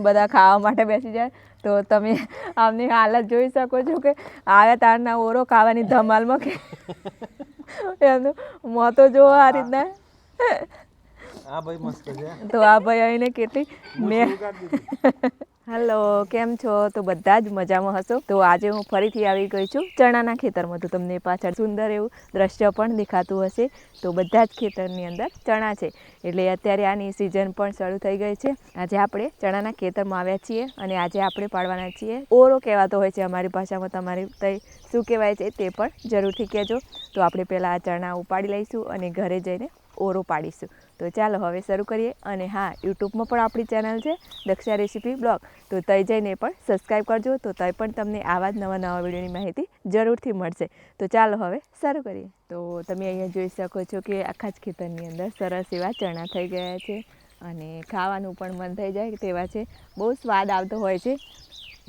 બધા ખાવા માટે બેસી જાય તો તમે આમની હાલત જોઈ શકો છો કે આવે તારના ઓરો ખાવાની ધમાલમાં કે એમનું મોં તો જોવો આ રીતના. આ ભાઈ મસ્ત છે. તો આ ભાઈ આવીને કેટલી મેં હેલો, કેમ છો? તો બધા જ મજામાં હશો? તો આજે હું ફરીથી આવી ગઈ છું ચણાના ખેતરમાં. તો તમને પાછળ સુંદર એવું દ્રશ્ય પણ દેખાતું હશે. તો બધા જ ખેતરની અંદર ચણા છે. એટલે અત્યારે આની સિઝન પણ શરૂ થઈ ગઈ છે. આજે આપણે ચણાના ખેતરમાં આવ્યા છીએ અને આજે આપણે પાડવાના છીએ. ઓરો કહેવાતો હોય છે અમારી ભાષામાં. તમારી તઈ શું કહેવાય છે તે પણ જરૂરથી કહેજો. તો આપણે પહેલાં આ ચણા ઉપાડી લઈશું અને ઘરે જઈને ઓરો પાડીશું. તો ચાલો હવે શરૂ કરીએ અને હા, યુટ્યુબમાં પણ આપણી ચેનલ છે દક્ષા રેસીપી બ્લોગ. તો તઈ જઈને પણ સબસ્ક્રાઈબ કરજો, તો તઈ પણ તમને આવા જ નવા નવા વિડીયોની માહિતી જરૂરથી મળશે. તો ચાલો હવે શરૂ કરીએ. તો તમે અહીંયા જોઈ શકો છો કે આખા જ ખેતરની અંદર સરસ એવા ચણા થઈ ગયા છે અને ખાવાનું પણ મન થઈ જાય તેવા છે. બહુ સ્વાદ આવતો હોય છે.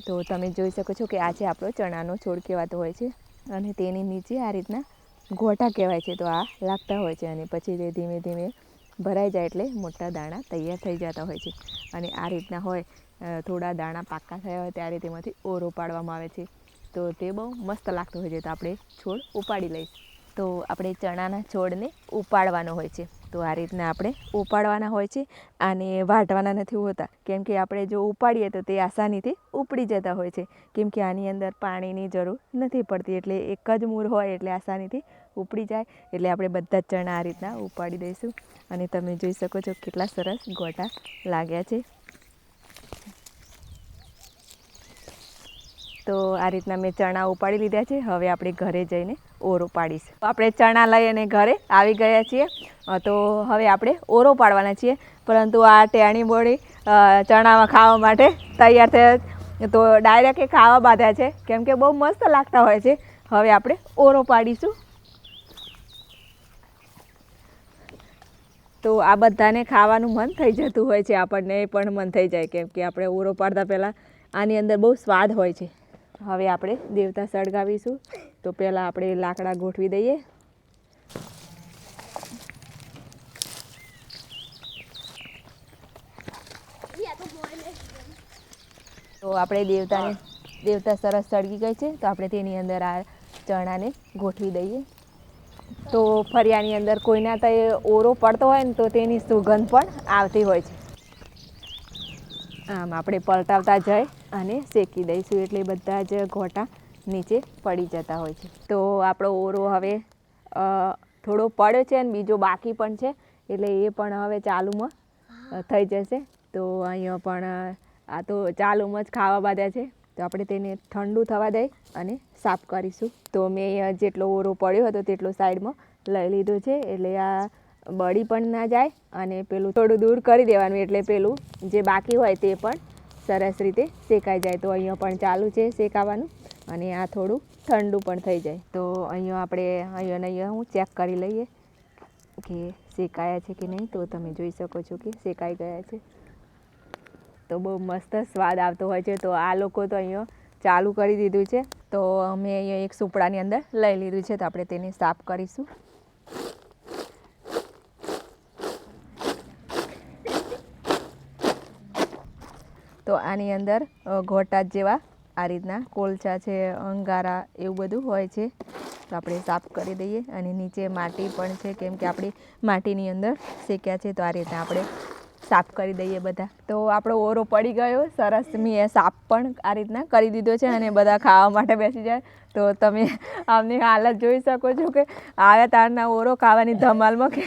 તો તમે જોઈ શકો છો કે આ છે આપણો ચણાનો છોડ કહેવાતો હોય છે અને તેની નીચે આ રીતના ગોટા કહેવાય છે, તો આ લાગતા હોય છે અને પછી તે ધીમે ધીમે ભરાઈ જાય એટલે મોટા દાણા તૈયાર થઈ જતા હોય છે. અને આ રીતના હોય થોડા દાણા પાકા થયા હોય ત્યારે તેમાંથી ઓરો પાડવામાં આવે છે. તો તે બહુ મસ્ત લાગતો હોય છે, તો આપણે છોડ ઉપાડી લઈશ. તો આપણે ચણાના છોડને ઉપાડવાનો હોય છે. તો આ રીતના આપણે ઉપાડવાના હોય છે અને વાટવાના નથી હોતા. કેમ કે આપણે જો ઉપાડીએ તો તે આસાનીથી ઉપડી જતા હોય છે. કેમ કે આની અંદર પાણીની જરૂર નથી પડતી. એટલે એક જ મૂળ હોય એટલે આસાનીથી ઉપડી જાય. એટલે આપણે બધા જ ચણા આ રીતના ઉપાડી દઈશું. અને તમે જોઈ શકો છો કેટલા સરસ ગોટા લાગ્યા છે. તો આ રીતના મેં ચણા ઉપાડી લીધા છે. હવે આપણે ઘરે જઈને ઓરો પાડીશું. આપણે ચણા લઈ અને ઘરે આવી ગયા છીએ. તો હવે આપણે ઓરો પાડવાના છીએ. પરંતુ આ ટેણી બોળી ચણામાં ખાવા માટે તૈયાર થયા તો ડાયરેક્ટ એ ખાવા બાંધ્યા છે. કેમ કે બહુ મસ્ત લાગતા હોય છે. હવે આપણે ઓરો પાડીશું. તો આ બધાને ખાવાનું મન થઈ જતું હોય છે. આપણને પણ મન થઈ જાય કેમ કે આપણે ઓરો પાડતા પહેલાં આની અંદર બહુ સ્વાદ હોય છે. હવે આપણે દેવતા સળગાવીશું તો પહેલાં આપણે લાકડા ગોઠવી દઈએ. તો આપણે દેવતાને દેવતા સરસ સળગી ગઈ છે. તો આપણે તેની અંદર આ ચણાને ગોઠવી દઈએ. તો ફરિયાની અંદર કોઈના તો ઓરો પડતો હોય ને તો તેની સુગંધ પણ આવતી હોય છે. આમ આપણે પલટાવતા જઈ. અને શેકી દઈશું એટલે બધા જ ગોટા નીચે પડી જતા હોય છે. તો આપણો ઓરો હવે થોડો પડ્યો છે અને બીજો બાકી પણ છે, એટલે એ પણ હવે ચાલુમાં થઈ જશે. તો અહીંયા પણ આ તો ચાલુમાં જ ખાવા બાંધ્યા છે. તો આપણે તેને ઠંડુ થવા દઈ અને સાફ કરીશું. તો મેં જેટલો ઓરો પડ્યો હતો તેટલો સાઈડમાં લઈ લીધો છે, એટલે આ બળી પણ ના જાય અને પેલું થોડું દૂર કરી દેવાનું, એટલે પેલું જે બાકી હોય તે પણ સરસ રીતે શેકાઈ જાય. તો અહીંયા પણ ચાલુ છે શેકાવાનું અને આ થોડું ઠંડુ પણ થઈ જાય. તો અહીંયા આપણે અહીંયા અહીંયા હું ચેક કરી લઈએ કે શેકાયા છે કે નહીં. તો તમે જોઈ શકો છો કે શેકાઈ ગયા છે. તો બહુ મસ્ત સ્વાદ આવતો હોય છે. તો આ લોકો તો અહીંયા ચાલુ કરી દીધું છે. તો અમે અહીંયા એક સુપડાની અંદર લઈ લીધું છે. તો આપણે તેને સાફ કરીશું. તો આની અંદર ઘોટા જેવા આ રીતના કોલચા છે અંગારા એવું બધું હોય છે. તો આપણે સાફ કરી દઈએ અને નીચે માટી પણ છે કેમ કે આપણી માટીની અંદર શેક્યા છે તો આ રીતના આપણે સાફ કરી દઈએ બધા. તો આપણો ઓરો પડી ગયો સરસ મેં સાફ પણ આ રીતના કરી દીધો છે અને બધા ખાવા માટે બેસી જાય. તો તમે આમની હાલત જોઈ શકો છો કે આવ્યા તારના ઓરો ખાવાની ધમાલમાં કે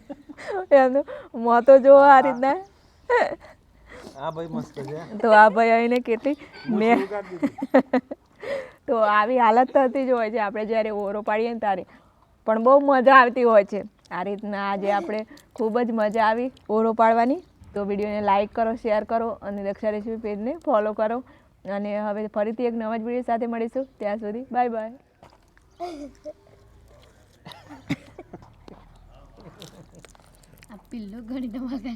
એમનું મોં તો જુઓ આ રીતના. આ ભાઈ મસ્ત છે. તો આ ભાઈ આવીને કેટલી મેં તો આવી હાલત થતી જ હોય છે. આપણે જ્યારે ઓરો પાડીએ ને ત્યારે. પણ બહુ મજા આવતી હોય છે. આ રીતના આજે આપણે ખૂબ જ મજા આવી ઓરો પાડવાની. તો વિડીયોને લાઇક કરો શેર કરો અને દક્ષા રેસીપી પેજને ફોલો કરો. અને હવે ફરીથી એક નવા જ વીડિયો સાથે મળીશું. ત્યાં સુધી બાય બાય. પિલ્લો ઘણી ધમાકા